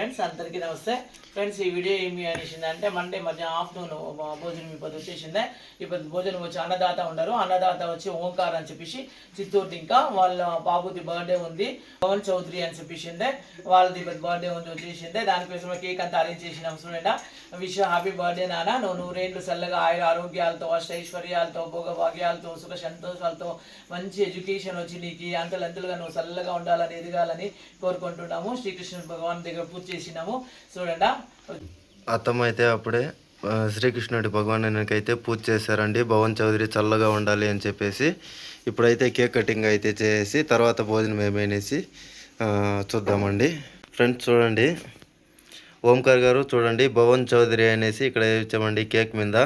Friends అందరికీ నమస్తే. Friends ఈ వీడియో ఏమి అనేసింది అంటే మండే మధ్య ఆఫ్టర్నూన్ భోజనం ఇప్పుడు వచ్చేసిందే. ఇప్పుడు భోజనం వచ్చి అన్నదాత ఉండరు అన్నదాత వచ్చి ఓంకార్ అని చెప్పేసి చిత్తూరు ఇంకా. వాళ్ళ బాబుది బర్త్డే ఉంది. పవన్ చౌదరి అని చెప్పేసిందే. వాళ్ళది ఇప్పుడు బర్త్డే ఉంది వచ్చేసిందే. దానికోసం కేక్ అంతా అరేంజ్ చేసినాం చూడండి. విష్ హ్యాపీ బర్త్డే నాన్న. నువ్వు నూరేళ్ళు చల్లగా ఆయుర ఆరోగ్యాలతో అష్టైశ్వర్యాలతో భోగభాగ్యాలతో సుఖ సంతోషాలతో మంచి ఎడ్యుకేషన్ వచ్చి నీకు అంతలంతలుగా నువ్వు చల్లగా ఉండాలని ఎదగాలని కోరుకుంటున్నాము. శ్రీకృష్ణ భగవాన్ దగ్గర పూర్తి చేసినాము. చూడండి? అయితే అప్పుడే శ్రీకృష్ణుడి భగవానునికి అయితే పూజ చేశారండి. భవన్ చౌదరి చల్లగా ఉండాలి అని చెప్పేసి ఇప్పుడైతే కేక్ కటింగ్ అయితే చేసి తర్వాత భోజనం ఏమనేసి చూద్దామండి. ఫ్రెండ్స్ చూడండి. ఓంకార్ గారు చూడండి. భవన్ చౌదరి అనేసి ఇక్కడ వేయించామండి కేక్ మీద.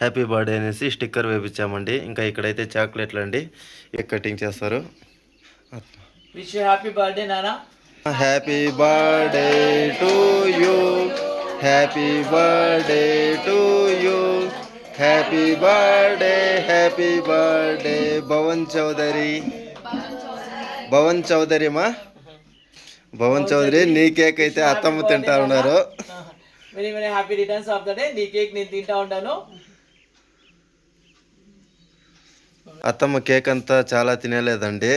హ్యాపీ బర్త్డే అనేసి స్టిక్కర్ వేపించామండి ఇంకా ఇక్కడైతే చాక్లెట్లు అండి కేక్ కటింగ్ చేస్తారు. విష్ హ్యాపీ బర్త్డే నాన్న happy birthday to you happy birthday to you happy birthday happy birthday Bhavan Chowdary Bhavan Chowdary మా భవన్ చౌదరి నీ కేక్ అయితే అత్తమ్మ తింటా ఉన్నారు. Very very happy returns of the day నీ కేక్ నేను తింటా ఉంటాను. అత్తమ్మ కేక్ అంతా చాలా తినలేదండి.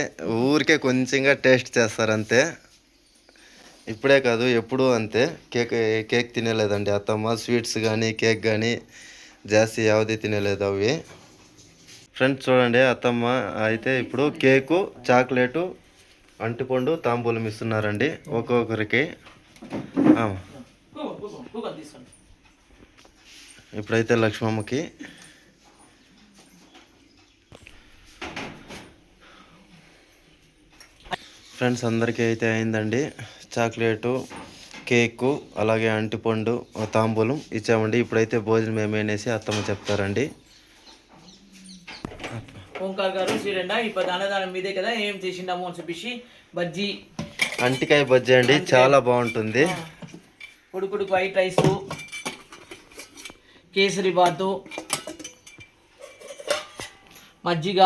ఊరికే కొంచెంగా టేస్ట్ చేస్తారు అంతే ఇప్పుడే కాదు ఎప్పుడూ అంతే. కేక్ కేక్ తినలేదండి. అత్తమ్మ స్వీట్స్ కానీ కేక్ కానీ జాస్తి యావది తినలేదు అవి. ఫ్రెండ్స్ చూడండి అత్తమ్మ అయితే ఇప్పుడు కేకు చాక్లెటు అంటిపండు తాంబూలం ఇస్తున్నారండి ఒక్కొక్కరికి. ఇప్పుడైతే లక్ష్మమ్మకి. ఫ్రెండ్స్ అందరికీ అయితే అయిందండి. చాక్లెటు కేకు అలాగే అంటిపండు తాంబూలం ఇచ్చామండి. ఇప్పుడైతే భోజనం ఏమనేసి అత్తమ్మ చెప్తారండి. ఓంకార్ గారు చూడండి ఇప్పుడు అన్నదానం మీదే కదా ఏం చేసిండాము అని చెప్పేసి బజ్జీ. అంటికాయ బజ్జీ అండి చాలా బాగుంటుంది. ఉడుకుడుకు వైట్ రైస్ కేసరి బాతు మజ్జిగ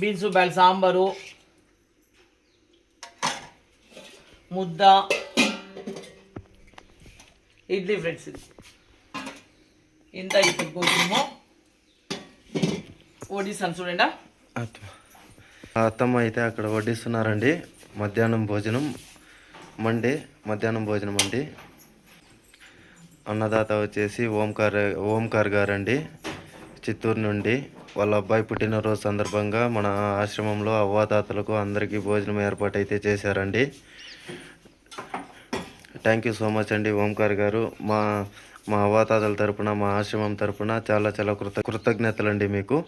బీన్స్ బ్యాల్ సాంబారు ముద్ద ఇడ్లీ ఫ్రెండ్స్. ఇంత ఇప్పుడు కొంచెము చూడండి. అత్తమ్మ అయితే అక్కడ వడ్డిస్తున్నారండి. మధ్యాహ్నం భోజనం మండే మధ్యాహ్నం భోజనం అండి. అన్నదాత వచ్చేసి ఓంకార్ ఓంకార్ గారండి. చిత్తూరు నుండి. వాళ్ళ అబ్బాయి పుట్టినరోజు సందర్భంగా మన ఆశ్రమంలో అవ్వాతాతలకు అందరికీ భోజనం ఏర్పాటు అయితే చేశారండి. థ్యాంక్ యూ సో మచ్ అండి ఓంకార్ గారు. మా మా అవ్వాతాతల తరపున మా ఆశ్రమం తరపున చాలా చాలా కృత కృతజ్ఞతలండి మీకు.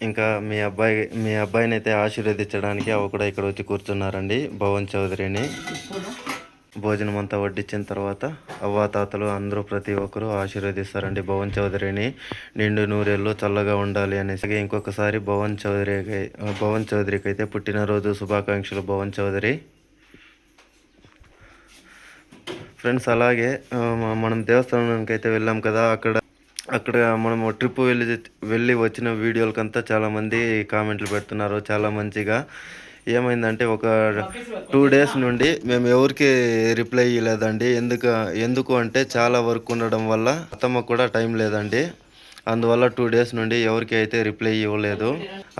ఇంకా మీ అబ్బాయి మీ అబ్బాయిని అయితే ఆశీర్వదించడానికి అవి కూడా ఇక్కడ వచ్చి కూర్చున్నారండి భవన్ చౌదరిని. భోజనం అంతా వడ్డించిన తర్వాత అవ్వాతాతలు అందరూ ప్రతి ఒక్కరూ ఆశీర్వదిస్తారండి భవన్ చౌదరిని. నిండు నూరేళ్ళు చల్లగా ఉండాలి అనేసి ఇంకొకసారి భవన్ చౌదరికి భవన్ చౌదరికి అయితే పుట్టినరోజు శుభాకాంక్షలు భవన్ చౌదరి. ఫ్రెండ్స్ అలాగే మనం దేవస్థానానికి అయితే వెళ్ళాం కదా అక్కడ అక్కడ మనం ట్రిప్ వెళ్ళి వెళ్ళి వచ్చిన వీడియోలకంతా చాలామంది కామెంట్లు పెడుతున్నారు చాలా మంచిగా. ఏమైందంటే ఒక టూ డేస్ నుండి మేము ఎవరికి రిప్లై ఇవ్వలేదండి ఎందుకు ఎందుకు అంటే చాలా వర్క్ ఉండడం వల్ల అత్తమ్మ కూడా టైం లేదండి. అందువల్ల టూ డేస్ నుండి ఎవరికి అయితే రిప్లై ఇవ్వలేదు.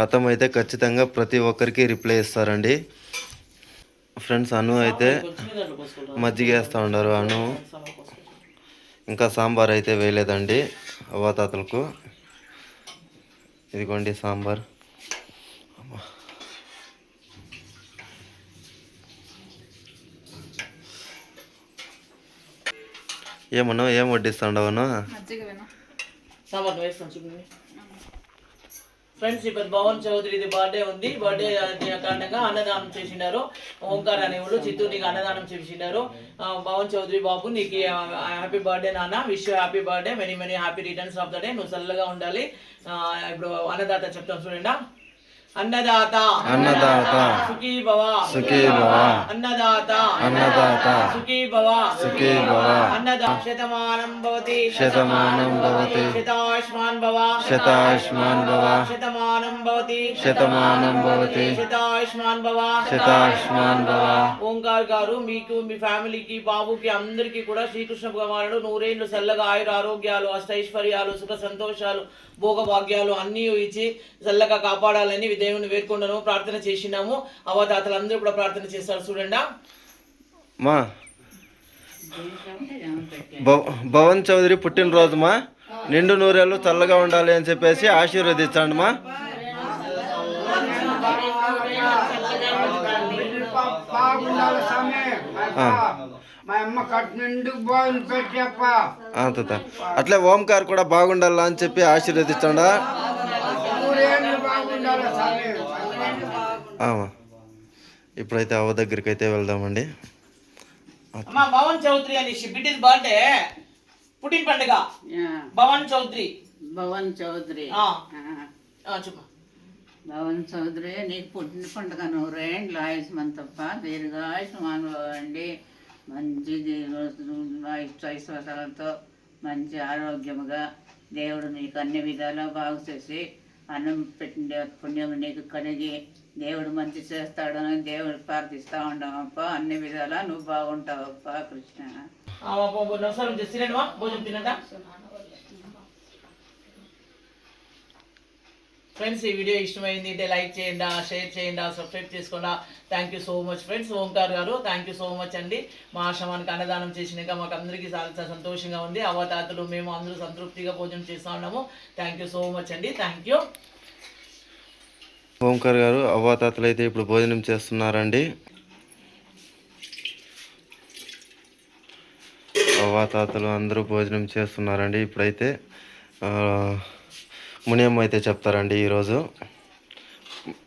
అత్తమ్మ అయితే ఖచ్చితంగా ప్రతి ఒక్కరికి రిప్లై ఇస్తారండి. ఫ్రెండ్స్ అను అయితే మజ్జిగ వేస్తూ ఉన్నారు అను. ఇంకా సాంబార్ అయితే వేయలేదండి అవ్వాతాతలకు. ఇదిగోండి సాంబార్. ఏమన్నా ఏం వడ్డిస్తాండవను సాంబార్ వేస్తాను చూడండి ఫ్రెండ్స్ ఇప్పుడు భవన్ చౌదరిది బర్త్డే ఉంది. బర్త్డే కారణంగా అన్నదానం చేసినారు ఓంకార్ అనేవాళ్ళు చిత్తూరు నీకు అన్నదానం చేసినారు భవన్ చౌదరి బాబు నీకు హ్యాపీ బర్త్డే నాన్న. Wish happy birthday many many happy returns of the day నువ్వు చల్లగా ఉండాలి. ఇప్పుడు అన్నదాత చెప్తాం చూడండి. అన్నదాత అన్నదాత సుఖీ భవ సుఖీ భవ అన్నదాత అన్నదాత సుఖీ భవ సుఖీ భవ అన్నదా శతమానం భవతి శతమానం భవతి శతాయుష్మాన్ భవ శతాయుష్మాన్ భవ శతమానం భవతి శతమానం భవతి శతాయుష్మాన్ భవ శతాయుష్మాన్ భవ ఓంకార్ గారు మీకు మీ ఫ్యామిలీకి బాబుకి అందరికీ కూడా శ్రీకృష్ణ భగవానుడు నూరేళ్ళు చల్లగా ఆయుర ఆరోగ్యాలు అష్టైశ్వర్యాలు సుఖ సంతోషాలు భోగభాగ్యాలు అన్నీ ఇచ్చి చల్లగా కాపాడాలని దేవుని వేడుకుంటాను ప్రార్థన చేసినాము. అవతాతలు అందరూ కూడా ప్రార్థన చేస్తారు చూడండి. మా. భవ- భవన్ చౌదరి పుట్టినరోజు మా. నిండు నూరేళ్ళు చల్లగా ఉండాలి అని చెప్పేసి ఆశీర్వదించండి మా. అట్లే ఓంకార్ కూడా బాగుండాలా అని చెప్పి ఆశీర్వదించండా ఊరేళ్ళు బాగుండాలి స్వామి ఆమా ఇప్పుడైతే అవ్వ దగ్గరికి అయితే వెళ్దామండి. అమ్మా భవన్ చౌదరి అని బిడ్డ బర్త్డే పుట్టిన పండుగ. భవన్ చౌదరి. భవన్ చౌదరి. చెప్పు. భవన్ చౌదరి నీకు పుట్టిన పండుగ నూరేండ్ల ఆయుష్మంతప్ప దీర్ఘాయుష్మాన్ అండి మంచి ఐశ్వర్యాలతో మంచి ఆరోగ్యముగా దేవుడు నీకు అన్ని విధాలా బాగు చేసి అన్నం పెట్టిన పుణ్యం నీకు కలిగి దేవుడు మంచి చేస్తాడని దేవుడు ప్రార్థిస్తా ఉండవప్ప అన్ని విధాలా నువ్వు బాగుంటావప్ప కృష్ణ. తినండి మా భోజనం తినండి. ఫ్రెండ్స్ ఈ వీడియో ఇష్టమైంది అంటే లైక్ చేయండి షేర్ చేయండి సబ్స్క్రైబ్ చేసుకోండి. Thank you so much friends Omkar గారు థ్యాంక్ యూ సో మచ్ అండి. మా ఆశ్రమానికి అన్నదానం చేసినాక మాకు అందరికీ చాలా సంతోషంగా ఉంది. అవతాతలు మేము అందరూ సంతృప్తిగా భోజనం చేస్తూ ఉన్నాము. థ్యాంక్ యూ సో మచ్ అండి. థ్యాంక్ యూ ఓంకార్ గారు అవ్వాతాతలు అయితే ఇప్పుడు భోజనం చేస్తున్నారండి. అవ్వాతాతలు అందరూ భోజనం చేస్తున్నారండి. ఇప్పుడైతే మునియమ్మ అయితే చెప్తారండి ఈరోజు.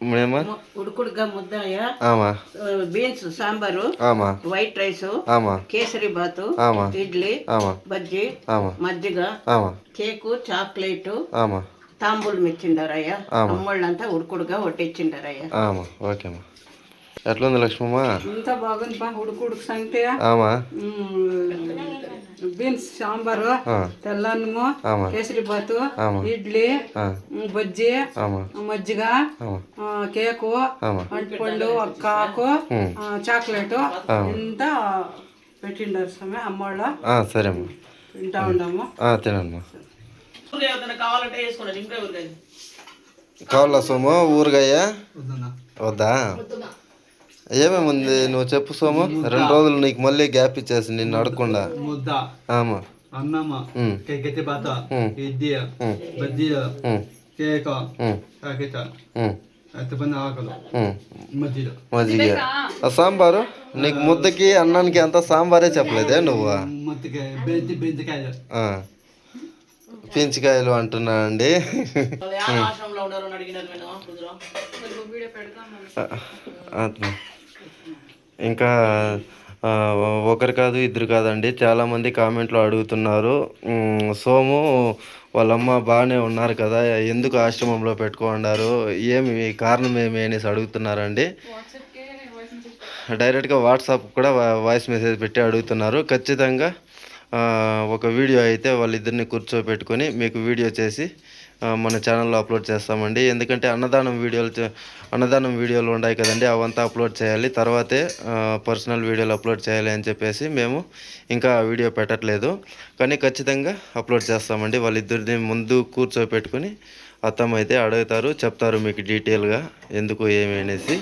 మునియమ్మ? ఉడుకుడుగా ముద్దయ ఆమా. బీన్స్ సాంబారు ఆమా. వైట్ రైస్ ఆమా. కేసరి బాతు ఆమా. ఇడ్లీ ఆమా. బజ్జీ ఆమా. మజ్జిగ ఆమా. కేకు చాక్లెట్ ఆమా. తాంబూలం ఇచ్చిండారయ్య. ఆమా. అమ్మోళ్ళంతా ఉడుకుడుగా వడ్డిచ్చిండారయ్య ఆమా. ఓకేమ్మా ఎట్లుంది లక్ష్మమ్మ? ఇంత బాగుంది బా ఉడుకు ఉడుకు సంగటి ఆమా? బీన్స్ సాంబారు ఆ, తెల్లన్నము ఆమా? కేసరి బాతు ఆమా. ఇడ్లీ బజ్జీ ఆమా? మజ్జిగ కేకు ఒక కాకు చాక్లెట్ ఆ. ఇంత పెట్టిండారు స్వామి అమ్మోళ్ళ? ఆ, సరేమ్మా తింటా ఉండము. ఆ, తినమ్మా. కావాలంటే వేసుకోండి కావాలా సోము? ఊరగాయ? వద్దా? ఏమేమి ఉంది? నువ్వు చెప్పు సోము. రెండు రోజులు నీకు మళ్ళీ గ్యాప్ ఇచ్చేసి నిన్ను అడగకుండా. ముద్ద. ఆమా. కైకతి బాత. కేక్. ప్యాకెట్. మజ్జిగ. సాంబారు? నీకు ముద్దకి అన్నానికి అంతా సాంబారే చెప్పలేదే నువ్వు. పించికాయలు అంటున్నా అండి. వాళ్ళు ఇంకా ఒకరు కాదు ఇద్దరు కాదండి. చాలామంది కామెంట్లో అడుగుతున్నారు. సోము వాళ్ళమ్మ బాగానే ఉన్నారు కదా ఎందుకు ఆశ్రమంలో పెట్టుకున్నారు ఏమి కారణం ఏమి అనేసి అడుగుతున్నారండి. డైరెక్ట్గా వాట్సాప్ కూడా వాయిస్ మెసేజ్ పెట్టి అడుగుతున్నారు. ఖచ్చితంగా ఒక వీడియో అయితే వాళ్ళిద్దరిని కూర్చోబెట్టుకొని మీకు వీడియో చేసి మన ఛానల్లో అప్లోడ్ చేస్తామండి. ఎందుకంటే అన్నదానం వీడియోలు అన్నదానం వీడియోలు ఉన్నాయి కదండి అవంతా అప్లోడ్ చేయాలి. తర్వాతే పర్సనల్ వీడియోలు అప్లోడ్ చేయాలి అని చెప్పేసి మేము ఇంకా వీడియో పెట్టట్లేదు. కానీ ఖచ్చితంగా అప్లోడ్ చేస్తామండి. వాళ్ళిద్దరిని ముందు కూర్చోపెట్టుకుని అత్తమ్మ అయితే అడుగుతారు చెప్తారు మీకు డీటెయిల్గా ఎందుకు ఏమి అనేసి.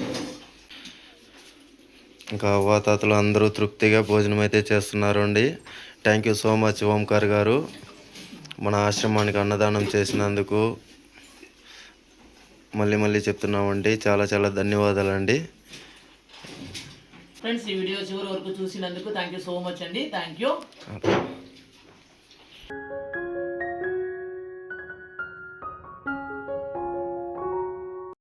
ఇంకా అవ్వాతాతలు అందరూ తృప్తిగా భోజనం అయితే చేస్తున్నారు అండి thank you so much Omkar గారు. మన ఆశ్రమానికి అన్నదానం చేసినందుకు మళ్ళీ మళ్ళీ చెప్తున్నామండి. చాలా చాలా ధన్యవాదాలండి. ఫ్రెండ్స్ ఈ వీడియో చివరి వరకు చూసినందుకు థ్యాంక్ యూ సో మచ్ అండి. Thank you